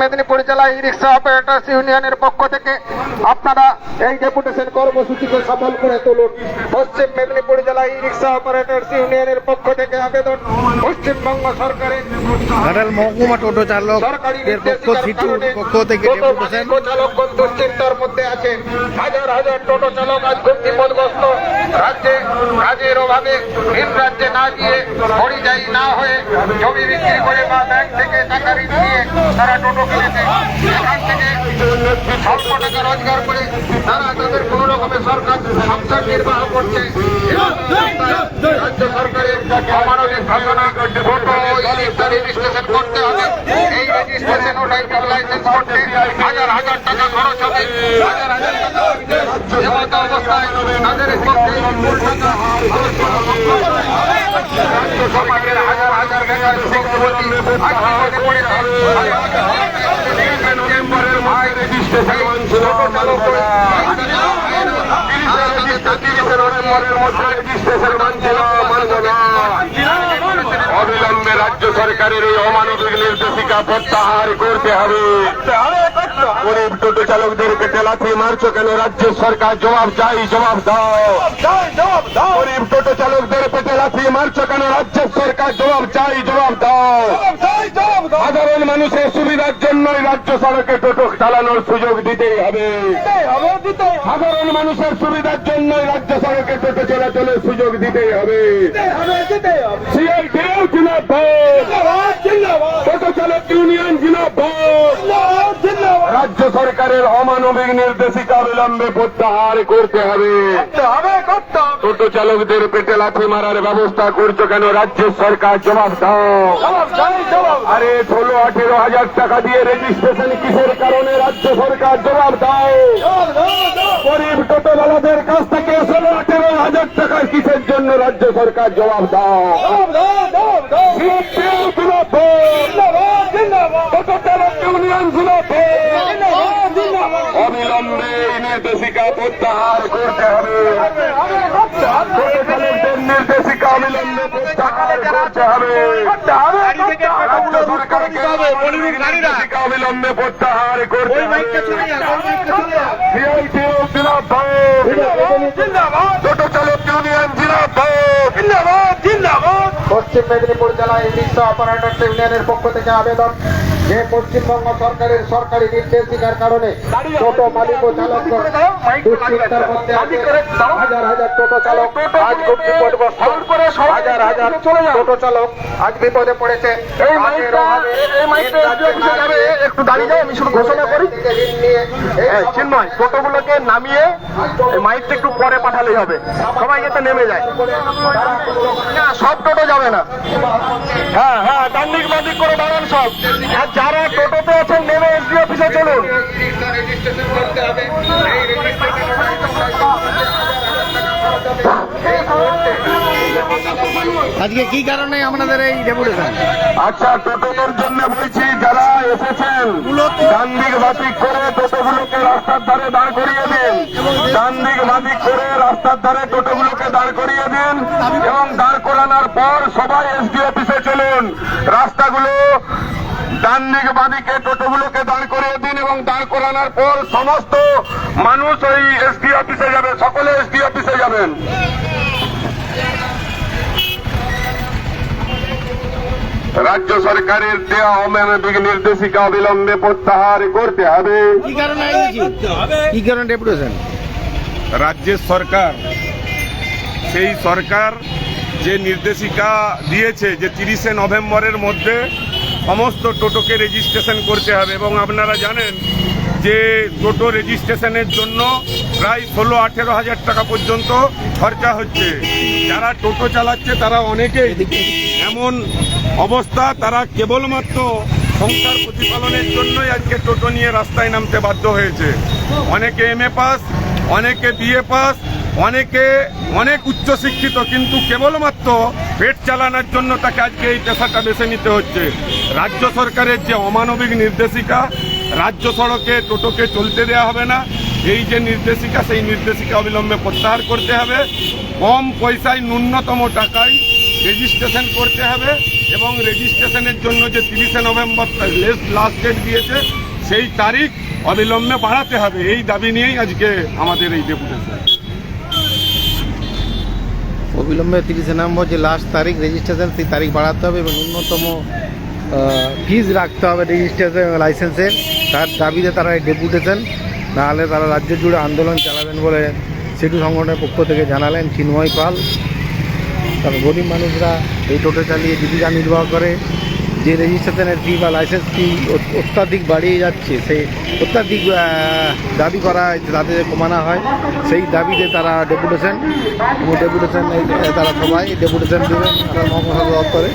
মেদিনীপুর জেলা ই রিক্সা অপারেটার্স ইউনিয়নের পক্ষ থেকে আপনারা এই ডেপুটেশন কর্মসূচিকে সফল করে তুলুন। পশ্চিম মেদিনীপুর জেলা ই রিক্সা অপারেটর্স ইউনিয়নের পক্ষ থেকে আবেদন। পশ্চিমবঙ্গ সরকারের ঘাটাল মহকুমা টোটো চালক সরকারি এর পক্ষ পক্ষ থেকে ডেপুটেশন মালিক ও দুশ্চিন্তার মধ্যে আছে হাজার হাজার টোটো চালক আজ খুব বিপদগ্রস্ত রাজ্যে কাজের অভাবে ভিন রাজ্যে না গিয়ে পরিযায়ী না হয়ে জমি বিক্রি করে বা ব্যাংক থেকে টাকা ঋণ নিয়ে তারা টোটো কিনেছে। এখান থেকে স্বল্প টাকা রোজগার করে তারা তাদের কোন রকমের সরকার সংসার নির্বাহ করছে। রাজ্য সরকারের অমানবিক ঘটনা, টোটো ইলেকট্রা রেজিস্ট্রেশন করতে হবে। ড্রাইভিং লাইসেন্স করতে হাজার হাজার টাকা হাজার হাজার হাজার নভেম্বরের মাঝে রেজিস্ট্রেশন ছোট চালক অবিলম্বে রাজ্য সরকারের এই অমানবিক নির্দেশিকা প্রত্যাহার করতে হবে। গরিব টোটো চালকদের পেটে লাথি মারছো কেন? রাজ্য সরকার জবাব চাই জবাব দাও। গরিব টোটো চালকদের পেটে লাথি মারছো কেন? রাজ্য সরকার জবাব চাই জবাব দাও। সাধারণ মানুষের সুবিধার জন্যই রাজ্য সড়কে টোটো চালানোর সুযোগ দিতেই হবে। সাধারণ মানুষের সুবিধার জন্যই রাজ্য সড়কে টোটো চলাচলের সুযোগ দিতেই হবে। সিআইটিও জিন্দাবাদ টোটো চালক ইউনিয়ন জিন্দাবাদ রাজ্য সরকারের অমানবিক নির্দেশিকা অবিলম্বে প্রত্যাহার করতে হবে। টোটো চালকদের পেটে লাথি মারার ব্যবস্থা করছ কেন? রাজ্য সরকার জবাব দাও। আরে ষোলো আঠেরো হাজার টাকা দিয়ে রেজিস্ট্রেশন কিসের কারণে রাজ্য সরকার জবাব দাও? গরিব টোটোওয়ালাদের কাছ থেকে ষোলো আঠেরো হাজার টাকা কিসের জন্য রাজ্য সরকার জবাব দাও? টোটো চালক ইউনিয়ন জিন্দাবাদ। নির্দেশিকা প্রত্যাহার করতে হবে। নির্দেশিকা অবিলম্বে প্রত্যাহার করতে হবে। অবিলম্বে প্রত্যাহার করতে হবে। টোটো চালক ইউনিয়ন জিন্দাবাদ। পশ্চিম মেদিনীপুর জেলায় ই রিক্সা অপারেটর্স ইউনিয়নের পক্ষ থেকে আবেদন যে পশ্চিমবঙ্গ সরকারের সরকারি নির্দেশিকার কারণে টোটো মালিক ও চালক দুশ্চিন্তার মধ্যে হাজার হাজার টোটো চালক আজ খুব বিপদগ্রস্ত। হাজার হাজার টোটো চালক আজ বিপদে পড়েছে। একটু দাঁড়িয়ে যাও আমি শুধু ঘোষণা করি। চিন্ময় টোটোগুলোকে নামিয়ে মাইকটা একটু পরে পাঠালেই হবে। সবাই যাতে নেমে যায়। না সব টোটো যাবে না। হ্যাঁ হ্যাঁ ডান দিক বাদিক করে দাঁড়ান সব। আর যারা টোটোতে আছেন নেমে এসডি অফিসে চলুন। আজকে কি কারণে আপনাদের এই ডেপুটেশন? আচ্ছা টোটোদের জন্য বলছি যারা এসেছেন ডান দিক বাদিক করে টোটোগুলোকে রাস্তার ধারে দাঁড় করিয়ে দিন। ডান দিক বাদিক করে রাস্তার ধারে টোটোগুলোকে দাঁড় করিয়ে দিন এবং দাঁড় করানোর পর সবাই এসডি অফিসে চলুন। রাস্তাগুলো ডান দিক বাদিকে টোটোগুলোকে দাঁড় করিয়ে দিন এবং দাঁড় করানোর পর সমস্ত মানুষ ওই এসডি অফিসে যাবে সকলে এসডি অফিসে যাবেন। রাজ্য সরকারের দেওয়া অমানবিক নির্দেশিকা অবিলম্বে প্রত্যাহার করতে হবে। কি কারণে আইছি কি কারণে ডেপুটেশন? রাজ্যের সরকার সেই সরকার যে নির্দেশিকা দিয়েছে যে তিরিশে নভেম্বরের মধ্যে সমস্ত টোটোকে রেজিস্ট্রেশন করতে হবে এবং আপনারা জানেন যে টোটো রেজিস্ট্রেশনের জন্য প্রায় ষোলো, আঠেরো হাজার টাকা পর্যন্ত খরচা হচ্ছে। যারা টোটো চালাচ্ছে তারা অনেকেই এমন অবস্থা, তারা কেবলমাত্র সংসার প্রতিপালনের জন্যই আজকে টোটো নিয়ে রাস্তায় নামতে বাধ্য হয়েছে। অনেকে এম এ পাস অনেকে বিএ পাস অনেকে অনেক উচ্চশিক্ষিত কিন্তু কেবলমাত্র পেট চালানোর জন্য তাকে আজকে এই পেশাটা বেছে নিতে হচ্ছে। রাজ্য সরকারের যে অমানবিক নির্দেশিকা, রাজ্য সড়কে টোটোকে চলতে দেওয়া হবে না। এই যে নির্দেশিকা, সেই নির্দেশিকা অবিলম্বে প্রত্যাহার করতে হবে। কম পয়সায় ন্যূনতম টাকায় রেজিস্ট্রেশন করতে হবে এবং রেজিস্ট্রেশনের জন্য যে তিরিশে নভেম্বর লাস্ট ডেট দিয়েছে, সেই তারিখ অবিলম্বে বাড়াতে হবে। এই দাবি নিয়েই আজকে আমাদের এই ডেপুটেশন অবিলম্বে তিরিশে নম্বর যে লাস্ট তারিখ রেজিস্ট্রেশন সেই তারিখ বাড়াতে হবে এবং ন্যূনতম ফিজ রাখতে হবে রেজিস্ট্রেশন লাইসেন্সের তার দাবিতে তারা এই ডেপুটেশন নাহলে তারা রাজ্য জুড়ে আন্দোলন চালাবেন বলে সেতু সংগঠনের পক্ষ থেকে জানালেন চিন্ময় পাল। তার গরিব মানুষরা এই টোটো চালিয়ে জীবিকা নির্বাহ করে। যে রেজিস্ট্রেশনের ফি বা লাইসেন্স ফি অত্যাধিক বাড়িয়ে যাচ্ছে সেই অত্যাধিক দাবি করা তাদের কমানো হয়, সেই দাবিতে তারা ডেপুটেশন ডেপুটেশন তারা সবাই ডেপুটেশন দেবেন তারা মহাপ্রসাদ দপ্তরে।